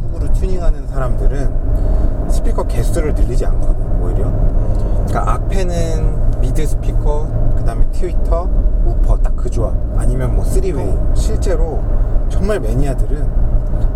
궁극으로 튜닝하는 사람들은 스피커 개수를 늘리지 않거든 오히려. 그러니까 앞에는 미드 스피커 그 다음에 트위터 우퍼 딱 그 조합. 아니면 뭐 쓰리웨이. 실제로 정말 매니아들은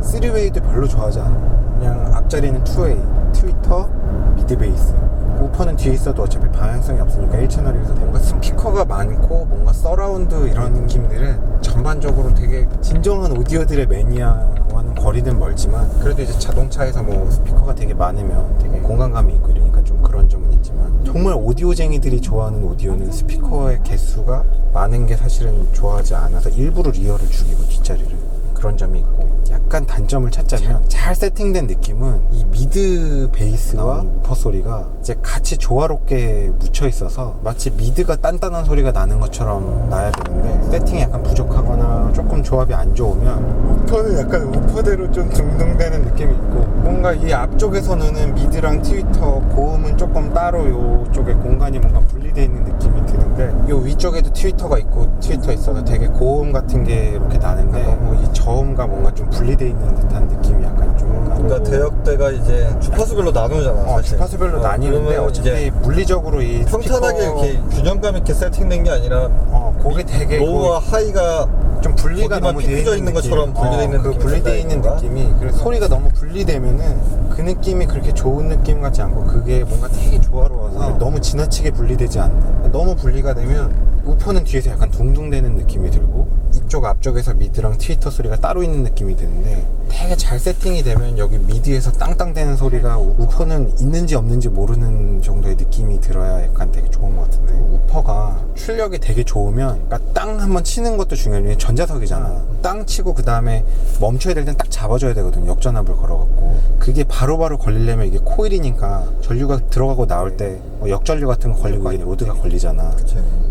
쓰리웨이도 별로 좋아하지 않아. 그냥 앞자리는 투웨이 트위터 미드 베이스 우퍼는 뒤에 있어도 어차피 방향성이 없으니까 1채널이라서 뭔가 스피커가 많고 뭔가 서라운드 이런 느낌들은 전반적으로 되게 진정한 오디오들의 매니아와는 거리는 멀지만 그래도 이제 자동차에서 뭐 스피커가 되게 많으면 되게 공간감이 있고 이러니까 좀 그런 점은 있지만 정말 오디오쟁이들이 좋아하는 오디오는 스피커의 개수가 많은 게 사실은 좋아하지 않아서 일부러 리얼을 죽이고 뒷자리를 그런 점이 있고. 약간 단점을 찾자면 잘 세팅된 느낌은 이 미드 베이스와 우퍼 소리가 이제 같이 조화롭게 묻혀 있어서 마치 미드가 단단한 소리가 나는 것처럼 나야 되는데 세팅이 약간 부족하거나 조금 조합이 안 좋으면 우퍼는 약간 우퍼대로 좀 둥둥대는 느낌이 있고. 뭔가 이 앞쪽에서는 미드랑 트위터 고음은 조금 따로 요쪽에 공간이 뭔가 분리되어 있는 느낌이 드는데 요 위쪽에도 트위터가 있고 트위터 있어서 되게 고음 같은 게 이렇게 나는데 너무 이저 음과 뭔가 좀 분리되어 있는 듯한 느낌이 약간 좀 나고 그러니까 대역대가 이제 주파수별로 나누잖아. 어, 사실. 주파수별로 어, 나뉘는데 그러면 어차피 이제 물리적으로 이 평탄하게 스피커- 이렇게 균형감 있게 세팅된 게 아니라 어, 그게 되게 로우와 하이가 좀 분리가 거기만 너무 돼 삐뚤어져 있는 있는 것처럼 느낌. 분리돼 있는 그 느낌이 든다, 있는? 느낌이 그래서 소리가 너무 분리되면은 그 느낌이 그렇게 좋은 느낌 같지 않고 그게 뭔가 되게 조화로워서 너무 지나치게 분리되지 않는 너무 분리가 되면 우퍼는 뒤에서 약간 둥둥대는 느낌이 들고 이쪽 앞쪽에서 미드랑 트위터 소리가 따로 있는 느낌이 드는데 되게 잘 세팅이 되면 여기 미드에서 땅땅대는 소리가 우퍼는 있는지 없는지 모르는 정도의 느낌이 들어야 약간 되게 좋은 것 같은데 우퍼가 출력이 되게 좋으면 그러니까 땅 한번 치는 것도 중요해요 전자석이잖아. 땅 치고 그 다음에 멈춰야 될 땐 딱 잡아줘야 되거든 역전압을 걸어갖고. 그게 바로바로 걸리려면 이게 코일이니까 전류가 들어가고 나올 때뭐 역전류 같은 거 걸리고 로드가 걸리잖아.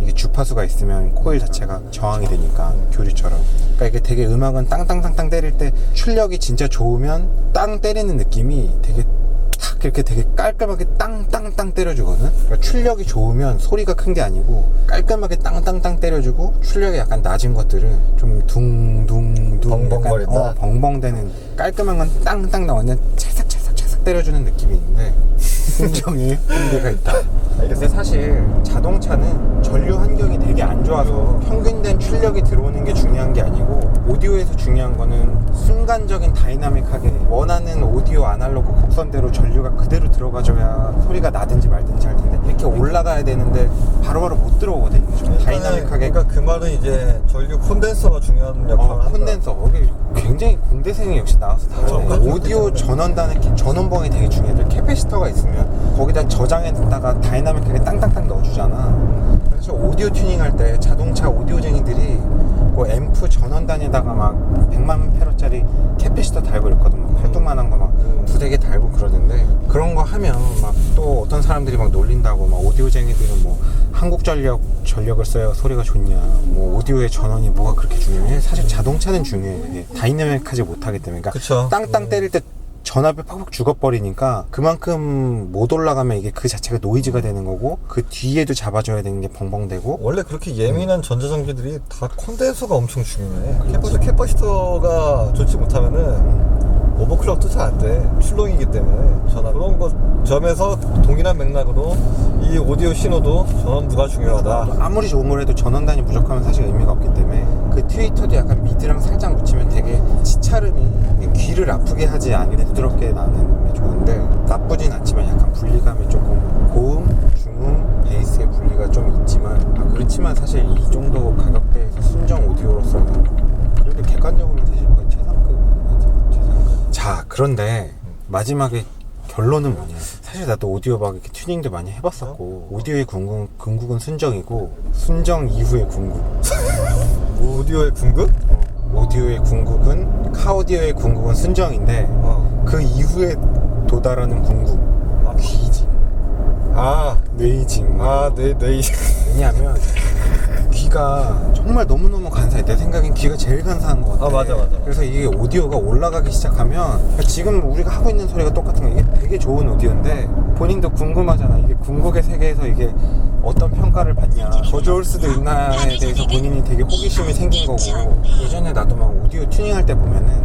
이게 주파수가 있으면 코일 자체가 저항이 되니까 교류처럼 그러니까 이게 되게 음악은 땅땅땅땅 때릴 때 출력이 진짜 좋으면 땅 때리는 느낌이 되게 탁 이렇게 되게 깔끔하게 땅땅땅 때려주거든 그러니까 출력이 좋으면 소리가 큰 게 아니고 깔끔하게 땅땅땅 때려주고 출력이 약간 낮은 것들은 좀 둥둥둥 벙벙거린다. 어, 벙벙대는 깔끔한 건 땅땅 나오는 찰싹찰싹찰싹 때려주는 느낌이 있는데 순정에 한계가 있다 근데 사실 자동차는 전류 환경이 되게 안 좋아서 평균된 출력이 들어오는 게 중요한 게 아니고 오디오에서 중요한 거는 순간적인 다이나믹하게 원하는 오디오 아날로그 곡선대로 전류가 그대로 들어가줘야 소리가 나든지 말든지 할 텐데 이렇게 올라가야 되는데 바로바로 못 들어오거든요. 좀 다이나믹하게. 그러니까 그 말은 이제 전류 콘덴서가 중요한 역할을 어, 한다. 콘덴서. 여기 굉장히 공대생이 역시 나와서 다 어, 해. 오디오 전원단의 캐- 전원봉이 되게 중요해 캐패시터가 있으면 거기다 저장해뒀다가 다이나믹하게 땅땅땅 넣어주잖아. 그래서 오디오 튜닝할 때 자동차 오디오쟁이들이 뭐 앰프 전원단에다가 막 100만 페로짜리 캐패시터 달고 이랬거든 막 팔뚝만한 거막 음. 두세 개 달고 그러는데 그런 거 하면 막 또 어떤 사람들이 막 놀린다고 막 오디오쟁이들은 뭐 한국전력 전력을 써야 소리가 좋냐. 뭐 오디오의 전원이 뭐가 그렇게 중요해? 사실 자동차는 중요해. 이게 다이나믹하지 못하기 때문에. 그러니까 그쵸. 땅땅 때릴 때 전압이 팍팍 죽어버리니까 그만큼 못 올라가면 이게 그 자체가 노이즈가 되는 거고 그 뒤에도 잡아줘야 되는 게 벙벙대고. 원래 그렇게 예민한 전자장비들이 다 콘덴서가 엄청 중요해. 캐퍼시, 캐퍼시터가 좋지 못하면은 오버클럭도 잘안 돼. 출렁이기 때문에. 전화 그런 것 점에서 동일한 맥락으로 이 오디오 신호도 전원부가 중요하다. 아무리 좋은 걸 해도 전원단이 부족하면 사실 의미가 없기 때문에 그 트위터도 약간 미드랑 살짝 묻히면 되게 치차름이 귀를 아프게 하지 않게 부드럽게 나는 게 좋은데 나쁘진 않지만 약간 분리감이 조금 고음, 중음, 베이스의 분리가 좀 있지만 아, 그렇지만 사실 이 정도 가격대에서 순정 오디오로서는 그래도 객관적으로는 사실 거의 최상급 자 그런데 마지막에 결론은 뭐냐 사실 나도 오디오 막 이렇게 튜닝도 많이 해봤었고 오디오의 궁극, 궁극은 순정이고 순정 이후의 궁극. 오디오의 궁극? 어, 오디오의 궁극은 카오디오의 궁극은 순정인데 어. 그 이후에 도달하는 궁극. 귀지 아, 뇌이징. 아, 네, 네. 왜냐하면 귀가 정말 너무너무 간사해. 내 생각엔 귀가 제일 간사한 것 같아. 아, 맞아, 맞아. 그래서 이게 오디오가 올라가기 시작하면 그러니까 지금 우리가 하고 있는 소리가 똑같은 거 이게 되게 좋은 오디오인데 본인도 궁금하잖아. 이게 궁극의 세계에서 이게 어떤 평가를 받냐. 더 좋을 수도 있나에 대해서 본인이 되게 호기심이 생긴 거고. 예전에 나도 막 오디오 튜닝할 때 보면은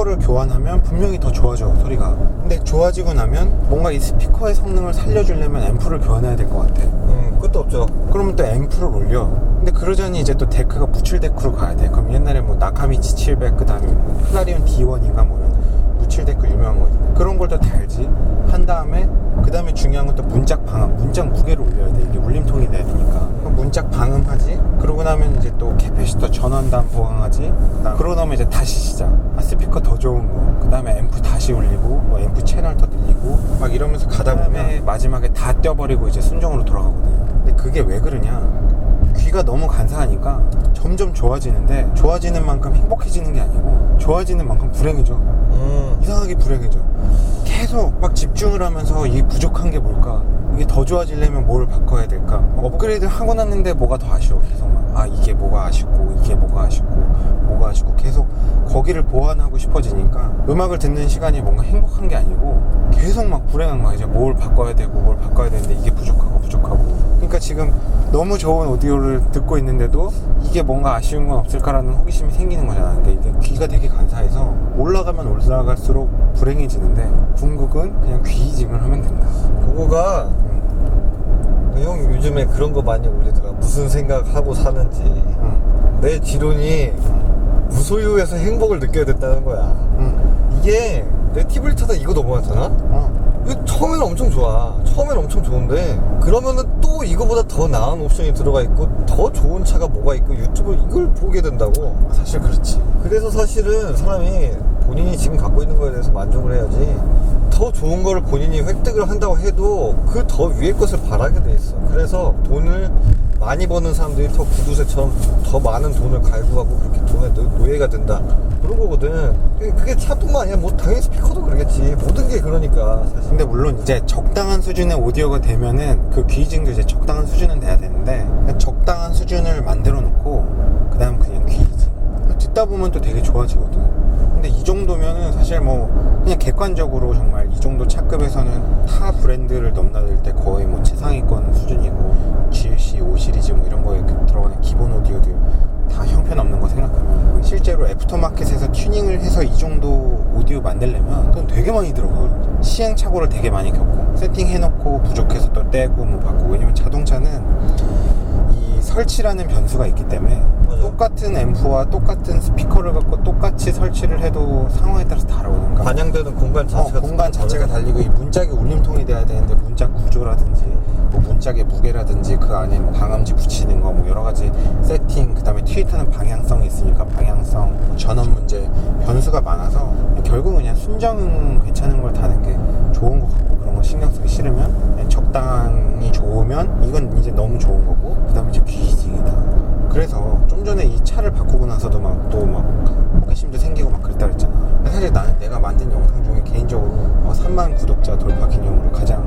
스피커를 교환하면 분명히 더 좋아져 소리가. 근데 좋아지고 나면 뭔가 이 스피커의 성능을 살려주려면 앰프를 교환해야 될 것 같아. 음, 끝도 없죠. 그러면 또 앰프를 올려. 근데 그러자니 이제 또 데크가 무칠 데크로 가야 돼. 그럼 옛날에 뭐 나카미치 700 그다음에 뭐 클라리온 D1인가 뭐 이런 무칠 데크 유명한 거 있는데 그런 걸 또 달지. 한 다음에 그 다음에 중요한 건 또 문짝 방음 문짝 무게를 올려야 돼. 이게 울림통이 돼야 되니까. 문짝 방음하지 그러고 나면 이제 또 캐패시터 전원단 보강하지 그러고 나면 이제 다시 시작. 아 스피커 더 좋은 거 그 다음에 앰프 다시 올리고 뭐 앰프 채널 더 늘리고 막 이러면서 가다 보면 마지막에 다 떼어버리고 이제 순정으로 돌아가거든. 근데 그게 왜 그러냐? 귀가 너무 간사하니까 점점 좋아지는데 좋아지는 만큼 행복해지는 게 아니고 좋아지는 만큼 불행해져. 음, 이상하게 불행해져 계속 막 집중을 하면서 이게 부족한 게 뭘까? 이게 더 좋아지려면 뭘 바꿔야 될까? 업그레이드 하고 났는데 뭐가 더 아쉬워? 계속 막 아 이게 뭐가 아쉽고 이게 뭐가 아쉽고 뭐가 아쉽고 계속 거기를 보완하고 싶어지니까 음악을 듣는 시간이 뭔가 행복한 게 아니고 계속 막 불행한 거야 이제 뭘 바꿔야 되고 뭘 바꿔야 되는데 이게 부족하고 부족하고 그러니까 지금 너무 좋은 오디오를 듣고 있는데도 이게 뭔가 아쉬운 건 없을까라는 호기심이 생기는 거잖아 그러니까 이게 귀가 되게 간사해서 올라가면 올라갈수록 불행해지는데 궁극은 그냥 귀이징을 하면 된다 그거가 형 요즘에 그런 거 많이 올리더라. 무슨 생각하고 사는지. 응. 내 지론이 무소유에서 행복을 느껴야 됐다는 거야. 응. 이게 내 팁을 타다 이거 넘어갔잖아? 어. 이거 처음에는 엄청 좋아. 처음에는 엄청 좋은데 그러면은 또 이거보다 더 나은 옵션이 들어가 있고 더 좋은 차가 뭐가 있고 유튜브 이걸 보게 된다고. 사실 그렇지 그래서 사실은 사람이 본인이 지금 갖고 있는 거에 대해서 만족을 해야지 더 좋은 거를 본인이 획득을 한다고 해도 그 더 위의 것을 바라게 돼 있어. 그래서 돈을 많이 버는 사람들이 더 구두쇠처럼 더 많은 돈을 갈구하고 그렇게 돈에 노- 노예가 된다. 그런 거거든. 그게- 차뿐만 아니라 뭐 당연히 스피커도 그러겠지. 모든 게 그러니까 사실. 근데 물론 이제 적당한 수준의 오디오가 되면은 그 귀이징도 이제 적당한 수준은 돼야 되는데 적당한 수준을 만들어 놓고 그 다음 그냥 귀이징 듣다 보면 또 되게 좋아지거든 근데 이 정도면은 사실 뭐 그냥 객관적으로 정말 이 정도 차급에서는 타 브랜드를 넘나들 때 거의 뭐 최상위권 수준이고 GLC 5 시리즈 뭐 이런 거에 그 들어가는 기본 오디오들 다 형편없는 거 생각하면 실제로 애프터마켓에서 튜닝을 해서 이 정도 오디오 만들려면 돈 되게 많이 들어가 시행착오를 되게 많이 겪고 세팅해놓고 부족해서 또 떼고 뭐 바꾸고. 왜냐면 자동차는 이 설치라는 변수가 있기 때문에 맞아. 똑같은 앰프와 똑같은 스피커를 갖고 똑같이 설치를 해도 상황에 따라서 다르거든 그러니까 반영되는 공간 어, 자체가 공간 좀 자체가 다르다. 달리고 이 문짝이 울림통이 돼야 되는데 문짝 구조라든지 뭐 문짝의 무게라든지 그 안에 뭐 방음지 붙이는 거 뭐 여러 가지 세팅 그다음에 트위터는 방향성이 있으니까 방향성 뭐 전원 문제 변수가 많아서 결국은 그냥 순정 괜찮은 걸 다는 게 좋은 것 같고 거 신경 쓰기 싫으면 그냥 적당히 좋으면 이건 이제 너무 좋은 거고 그 다음에 이제 귀이징이다 그래서 좀 전에 이 차를 바꾸고 나서도 막 또막 호기심도 생기고 막 그랬다 그랬잖아. 사실 나는 내가 만든 영상 중에 개인적으로 어, 3만 구독자 돌파 기념으로 가장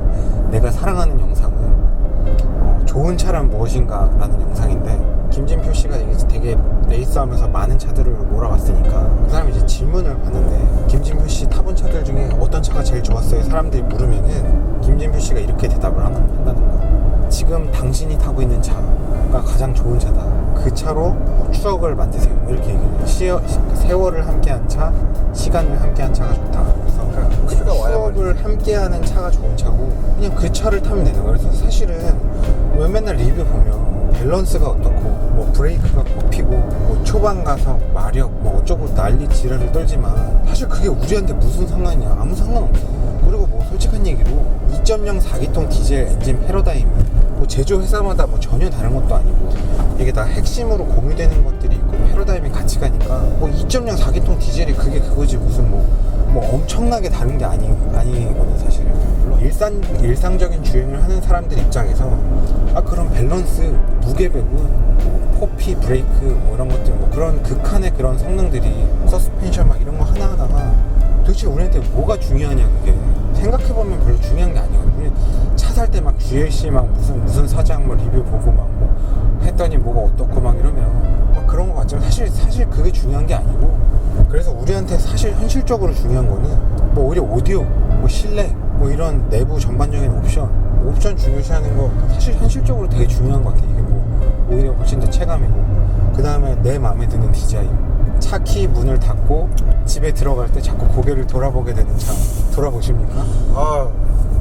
내가 사랑하는 영상은 어, 좋은 차란 무엇인가 라는 영상인데 김진표 씨가 되게 레이스하면서 많은 차들을 몰아왔으니까 그 사람이 이제 질문을 받는데 김진표 씨 타본 차들 중에 어떤 차가 제일 좋았어요? 사람들이 물으면은 김진표 씨가 이렇게 대답을 한다는 거야. 지금 당신이 타고 있는 차가 가장 좋은 차다. 그 차로 추억을 만드세요. 이렇게 얘기해요. 시어, 세월을 함께한 차, 시간을 함께한 차가 좋다. 그래서 그 차가 와야 추억을 함께하는 차가 좋은 차고 그냥 그 차를 타면 되는 거예요. 그래서 사실은 왜 맨날 리뷰 보면 밸런스가 어떻고 뭐 브레이크가 꼽히고 뭐 초반 가속 마력 뭐 어쩌고 난리 지랄을 떨지만 사실 그게 우리한테 무슨 상관이냐 아무 상관없어. 그리고 뭐 솔직한 얘기로 2.0 4기통 디젤 엔진 패러다임이 뭐 제조 회사마다 뭐 전혀 다른 것도 아니고 이게 다 핵심으로 공유되는 것들이 있고 패러다임이 같이 가니까 뭐 2.0 4기통 디젤이 그게 그거지 무슨 뭐, 뭐 엄청나게 다른 게 아니, 물론 일상, 일상적인 주행을 하는 사람들 입장에서 아 그런 밸런스 무게백은 뭐 포피 브레이크 뭐 이런 것들 뭐 그런 극한의 그런 성능들이 서스펜션 막 이런 거 하나하나가 도대체 우리한테 뭐가 중요하냐 그게. 생각해보면 별로 중요한 게 아니거든 우리 차살 때 막 GLC 막 무슨 무슨 사장 뭐 리뷰 보고 막 뭐 했더니 뭐가 어떻고 막 이러면 막 그런 거 같지만 사실 사실 그게 중요한 게 아니고. 그래서 우리한테 사실 현실적으로 중요한 거는 뭐 오히려 오디오 뭐 실내 뭐 이런 내부 전반적인 옵션 옵션 중요시하는 거 사실 현실적으로 되게 중요한 것 같아 이게 뭐 오히려 훨씬 더 체감이고. 그 다음에 내 마음에 드는 디자인. 차 키 문을 닫고 집에 들어갈 때 자꾸 고개를 돌아보게 되는 차. 돌아보십니까? 아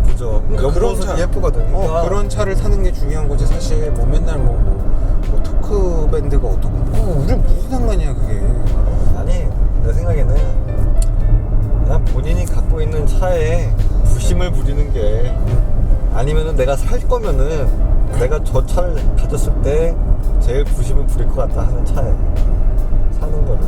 그죠. 연보선이 예쁘거든요. 어, 그런 차를 사는 게 중요한 거지. 사실 뭐 맨날 뭐, 뭐, 뭐 토크 밴드가 어떻고 뭐 우리 무슨 상관이야 그게. 아니 내 생각에는 그냥 본인이 갖고 있는 차에 부심을 부리는 게 아니면은 내가 살 거면은 내가 저 차를 가졌을 때 제일 부심을 부릴 것 같다 하는 차에 사는 거를